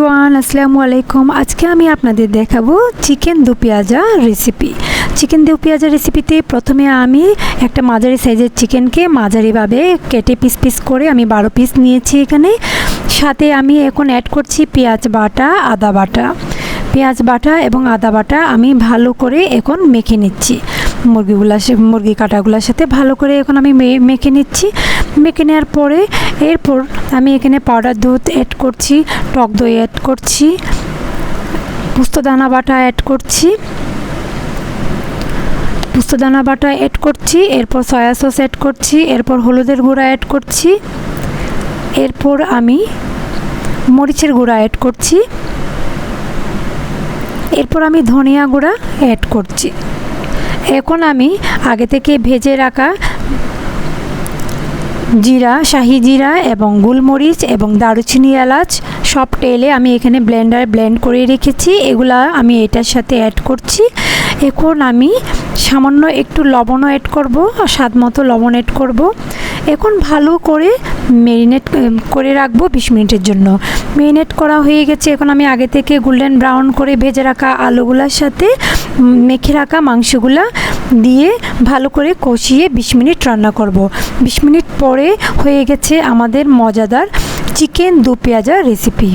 One আসসালামু আলাইকুম। আজকে আমি আপনাদের দেখাবো চিকেন দু পেঁয়াজা রেসিপি চিকেন দু পেঁয়াজা রেসিপিতে প্রথমে আমি একটা মাঝারি সাইজের চিকেনকে মাঝারিভাবে কেটে পিস পিস করে আমি বারো পিস নিয়েছি এখানে। সাথে আমি এখন অ্যাড করছি পেঁয়াজ বাটা, আদা বাটা। পেঁয়াজ বাটা এবং আদা বাটা আমি ভালো করে এখন মেখে নিচ্ছি। মুরগিগুলা মুরগি কাটাগুলোর সাথে ভালো করে এখন আমি মেখে নিচ্ছি। মেখে নেওয়ার পরে এরপর আমি এখানে পাউডার দুধ অ্যাড করছি, টক দই অ্যাড করছি পুস্তদানা বাটা অ্যাড করছি। পুস্তদানা বাটা অ্যাড করছি, এরপর সয়া সস অ্যাড করছি, এরপর হলুদের গুঁড়া অ্যাড করছি। এরপর আমি মরিচের গুঁড়া অ্যাড করছি। এরপর আমি ধনিয়া গুঁড়া অ্যাড করছি। এখন আমি আগে থেকে ভেজে রাখা জিরা, শাহি জিরা এবং গোলমরিচ এবং দারুচিনি এলাচ সব টেলে আমি এখানে ব্লেন্ডার ব্লেন্ড করে রেখেছি। এগুলা আমি এটার সাথে অ্যাড করছি। এখন আমি সামান্য একটু লবণও অ্যাড করব স্বাদ মতো লবণ অ্যাড করব। এখন ভালো করে মেরিনেট করে রাখব বিশ মিনিটের জন্য। মেরিনেট করা হয়ে গেছে। এখন আমি আগে থেকে গোল্ডেন ব্রাউন করে ভেজে রাখা আলুগুলার সাথে মেখে রাখা মাংসগুলা দিয়ে ভালো করে কষিয়ে বিশ মিনিট রান্না করব। বিশ মিনিট পরে হয়ে গেছে আমাদের মজাদার চিকেন দু পেঁয়াজা রেসিপি